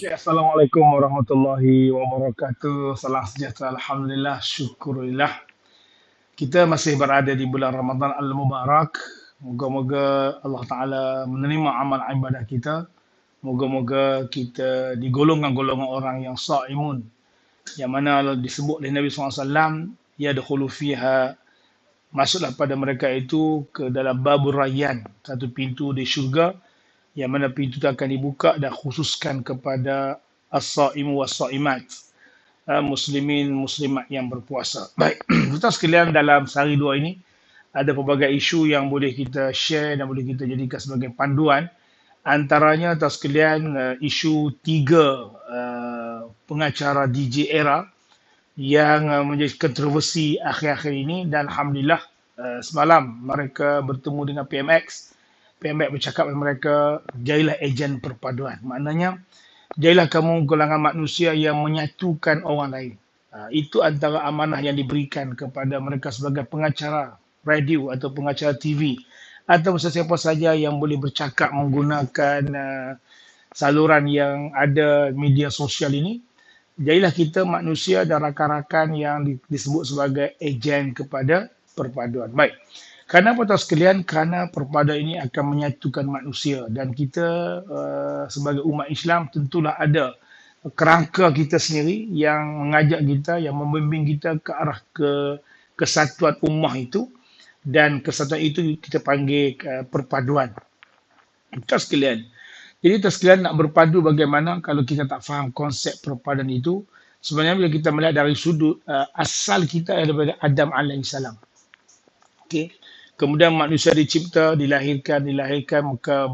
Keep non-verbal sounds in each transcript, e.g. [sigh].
Okay, Assalamualaikum warahmatullahi wabarakatuh. Salam sejahtera. Alhamdulillah. Syukurillah. Kita masih berada di bulan Ramadan Al-Mubarak. Moga-moga Allah Ta'ala menerima amal ibadah kita. Moga-moga kita digolongkan golongan orang yang sa'imun. Yang mana disebut oleh Nabi SAW, Ya dakhulu fiha masuklah pada mereka itu ke dalam babur rayyan, satu pintu di syurga yang mana pintu itu akan dibuka dan khususkan kepada as-saimu was-saimat uh, muslimin muslimat yang berpuasa. Baik, [clears throat] kita sekalian dalam sehari dua ini ada pelbagai isu yang boleh kita share dan boleh kita jadikan sebagai panduan. Antaranya atas sekalian uh, isu tiga uh, pengacara DJ era yang uh, menjadi kontroversi akhir-akhir ini dan alhamdulillah uh, semalam mereka bertemu dengan PMX PMX bercakap dengan mereka, jadilah ejen perpaduan. Maknanya, jadilah kamu golongan manusia yang menyatukan orang lain. Ha, itu antara amanah yang diberikan kepada mereka sebagai pengacara radio atau pengacara TV atau sesiapa saja yang boleh bercakap menggunakan uh, saluran yang ada media sosial ini. Jadilah kita manusia dan rakan-rakan yang disebut sebagai ejen kepada perpaduan. Baik. Kenapa tahu sekalian? Kerana perpaduan ini akan menyatukan manusia dan kita uh, sebagai umat Islam tentulah ada kerangka kita sendiri yang mengajak kita, yang membimbing kita ke arah ke kesatuan ummah itu dan kesatuan itu kita panggil uh, perpaduan. Tahu sekalian. Jadi tahu sekalian nak berpadu bagaimana kalau kita tak faham konsep perpaduan itu. Sebenarnya bila kita melihat dari sudut uh, asal kita daripada Adam alaihissalam. Okay kemudian manusia dicipta, dilahirkan, dilahirkan, maka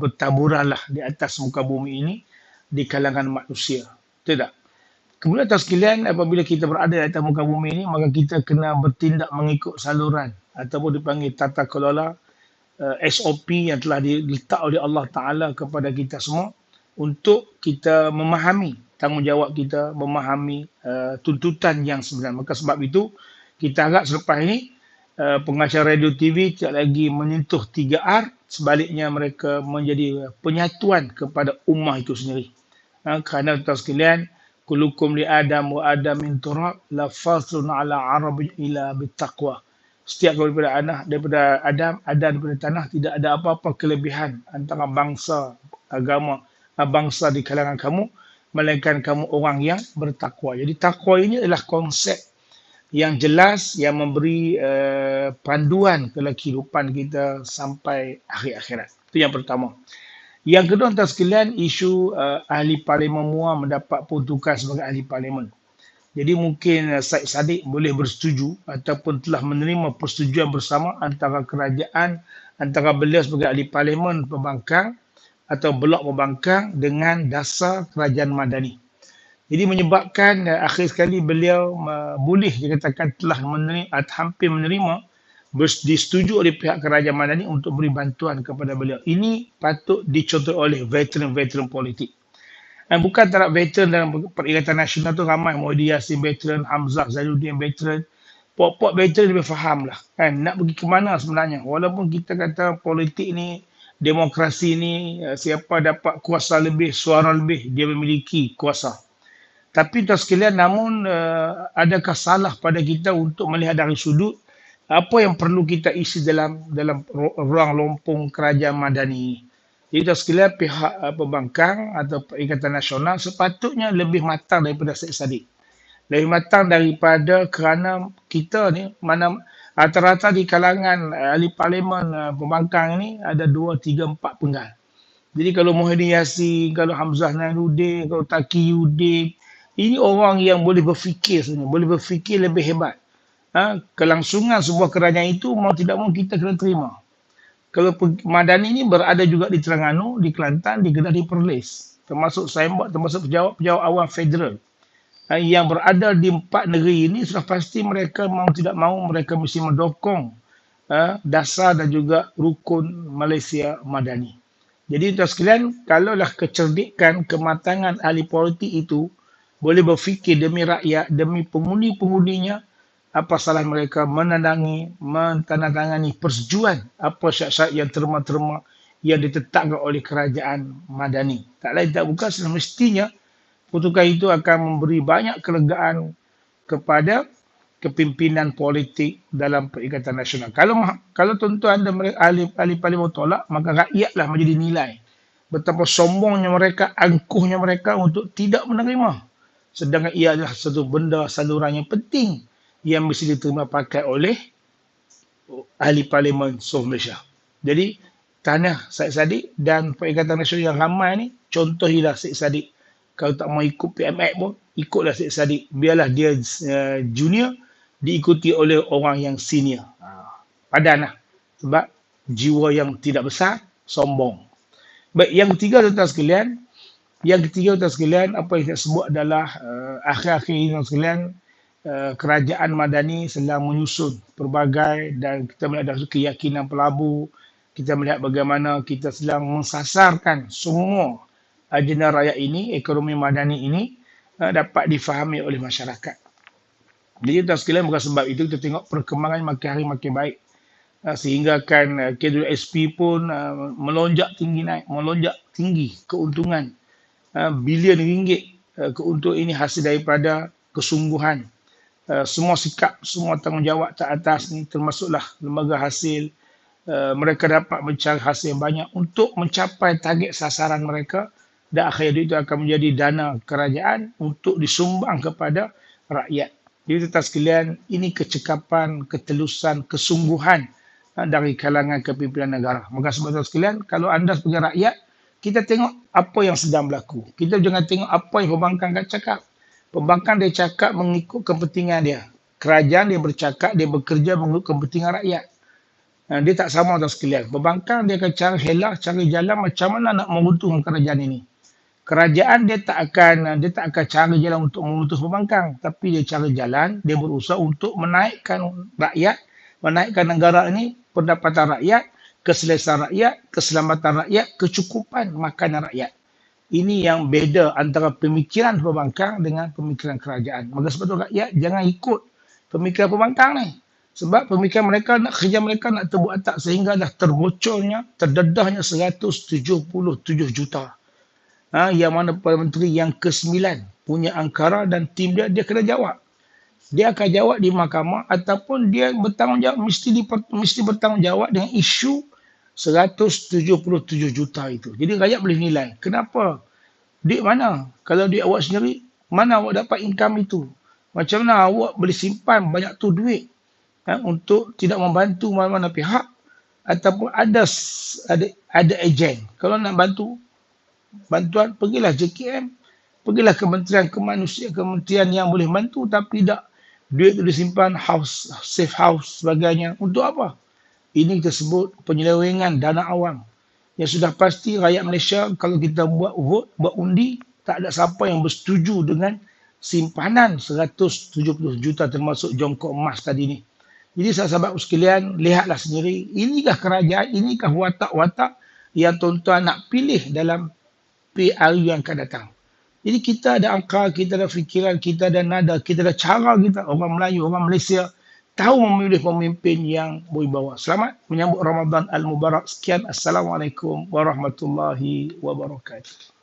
bertaburanlah di atas muka bumi ini di kalangan manusia. Tidak. Kemudian atas sekalian, apabila kita berada di atas muka bumi ini, maka kita kena bertindak mengikut saluran ataupun dipanggil tata kelola uh, eh, SOP yang telah diletak oleh Allah Ta'ala kepada kita semua untuk kita memahami tanggungjawab kita, memahami uh, tuntutan yang sebenarnya. Maka sebab itu, kita agak selepas ini, Eh, pengacara radio TV tidak lagi menyentuh 3R sebaliknya mereka menjadi penyatuan kepada ummah itu sendiri. Ha, kerana tuan sekalian kulukum li adam wa adam min turab la fasun ala arab ila bitaqwa setiap daripada anak daripada Adam Adam daripada tanah tidak ada apa-apa kelebihan antara bangsa agama bangsa di kalangan kamu melainkan kamu orang yang bertakwa. Jadi takwa ini adalah konsep yang jelas yang memberi uh, panduan ke kehidupan kita sampai akhir akhirat. Itu yang pertama. Yang kedua antara sekalian isu uh, ahli parlimen MUA mendapat peruntukan sebagai ahli parlimen. Jadi mungkin uh, Said Sadiq boleh bersetuju ataupun telah menerima persetujuan bersama antara kerajaan antara beliau sebagai ahli parlimen pembangkang atau blok pembangkang dengan dasar kerajaan madani. Jadi menyebabkan uh, akhir sekali beliau uh, boleh dikatakan telah menerima atau hampir menerima disetujui oleh pihak kerajaan Madani untuk beri bantuan kepada beliau. Ini patut dicontoh oleh veteran-veteran politik. Dan bukan tak veteran dalam perikatan nasional tu ramai Mohdi Yassin veteran, Hamzah Zainuddin veteran. Pok-pok veteran lebih faham lah. Kan? Nak pergi ke mana sebenarnya. Walaupun kita kata politik ni, demokrasi ni, uh, siapa dapat kuasa lebih, suara lebih, dia memiliki kuasa. Tapi tuan sekalian, namun uh, adakah salah pada kita untuk melihat dari sudut apa yang perlu kita isi dalam dalam ruang lompong kerajaan madani. Jadi tuan sekalian, pihak uh, pembangkang atau Perikatan Nasional sepatutnya lebih matang daripada Syed Saddiq. Lebih matang daripada kerana kita ni, mana rata-rata di kalangan uh, ahli parlimen uh, pembangkang ini ada dua, tiga, empat penggal. Jadi kalau Muhyiddin Yassin, kalau Hamzah Nairuddin, kalau Taki Yudin, ini orang yang boleh berfikir sebenarnya, boleh berfikir lebih hebat. Ha? Kelangsungan sebuah kerajaan itu mau tidak mau kita kena terima. Kalau Madani ini berada juga di Terengganu, di Kelantan, di Kedah, di Perlis. Termasuk saya termasuk pejabat-pejabat awam federal. Ha? Yang berada di empat negeri ini sudah pasti mereka mau tidak mau mereka mesti mendukung ha? dasar dan juga rukun Malaysia Madani. Jadi tuan sekalian, kalaulah kecerdikan, kematangan ahli politik itu boleh berfikir demi rakyat, demi pengundi-pengundinya, apa salah mereka menandangi, menandatangani persetujuan apa syarat-syarat yang terma-terma yang ditetapkan oleh kerajaan Madani. Tak lain tak bukan semestinya putusan itu akan memberi banyak kelegaan kepada kepimpinan politik dalam Perikatan Nasional. Kalau kalau tuan-tuan anda ahli ahli parlimen tolak, maka rakyatlah menjadi nilai betapa sombongnya mereka, angkuhnya mereka untuk tidak menerima. Sedangkan ia adalah satu benda saluran yang penting yang mesti diterima pakai oleh ahli parlimen Saudi Malaysia. Jadi tanah Syed Saddiq dan Perikatan Nasional yang ramai ni contohilah Syed Saddiq. Kalau tak mau ikut PMX pun ikutlah Syed Saddiq. Biarlah dia uh, junior diikuti oleh orang yang senior. Ha, padan lah. Sebab jiwa yang tidak besar sombong. Baik, yang ketiga tuan-tuan sekalian, yang ketiga tuan-tuan sekalian, apa yang saya sebut adalah uh, akhir-akhir ini tuan sekalian, uh, kerajaan Madani sedang menyusun pelbagai dan kita melihat dari keyakinan pelabu, kita melihat bagaimana kita sedang mensasarkan semua agenda rakyat ini, ekonomi Madani ini uh, dapat difahami oleh masyarakat. Jadi tuan sekalian bukan sebab itu kita tengok perkembangan makin hari makin baik. Sehingga kan uh, KWSP pun uh, melonjak tinggi naik, melonjak tinggi keuntungan uh, bilion ringgit keuntungan ini hasil daripada kesungguhan semua sikap, semua tanggungjawab tak atas ni termasuklah lembaga hasil mereka dapat mencari hasil yang banyak untuk mencapai target sasaran mereka dan akhirnya itu akan menjadi dana kerajaan untuk disumbang kepada rakyat. Jadi tetap sekalian, ini kecekapan, ketelusan, kesungguhan Ha, dari kalangan kepimpinan negara. Maka sebab sekalian, kalau anda sebagai rakyat, kita tengok apa yang sedang berlaku. Kita jangan tengok apa yang pembangkang kan cakap. Pembangkang dia cakap mengikut kepentingan dia. Kerajaan dia bercakap, dia bekerja mengikut kepentingan rakyat. Ha, dia tak sama tuan sekalian. Pembangkang dia akan cari helah, cari jalan macam mana nak menguntungkan kerajaan ini. Kerajaan dia tak akan dia tak akan cari jalan untuk mengutus pembangkang. Tapi dia cari jalan, dia berusaha untuk menaikkan rakyat, menaikkan negara ini pendapatan rakyat, keselesaan rakyat, keselamatan rakyat, kecukupan makanan rakyat. Ini yang beda antara pemikiran pembangkang dengan pemikiran kerajaan. Maka sebab itu rakyat jangan ikut pemikiran pembangkang ni. Sebab pemikiran mereka nak kerja mereka nak terbuat tak sehingga dah terbocornya, terdedahnya 177 juta. Ha, yang mana Perdana Menteri yang ke-9 punya angkara dan tim dia, dia kena jawab dia akan jawab di mahkamah ataupun dia bertanggungjawab mesti di, mesti bertanggungjawab dengan isu 177 juta itu. Jadi rakyat boleh nilai. Kenapa? Duit mana? Kalau duit awak sendiri, mana awak dapat income itu? Macam mana awak boleh simpan banyak tu duit ha, untuk tidak membantu mana-mana pihak ataupun ada ada ada ejen. Kalau nak bantu bantuan pergilah JKM, pergilah Kementerian Kemanusiaan, kementerian yang boleh bantu tapi tidak duit itu disimpan house, safe house sebagainya. Untuk apa? Ini kita sebut penyelewengan dana awam. Yang sudah pasti rakyat Malaysia kalau kita buat vote, buat undi, tak ada siapa yang bersetuju dengan simpanan 170 juta termasuk jongkok emas tadi ni. Jadi sahabat-sahabat sekalian, lihatlah sendiri, inikah kerajaan, inikah watak-watak yang tuan-tuan nak pilih dalam PRU yang akan datang. Jadi kita ada angka, kita ada fikiran, kita ada nada, kita ada cara kita, orang Melayu, orang Malaysia, tahu memilih pemimpin yang berwibawa. Selamat menyambut Ramadan Al-Mubarak. Sekian. Assalamualaikum warahmatullahi wabarakatuh.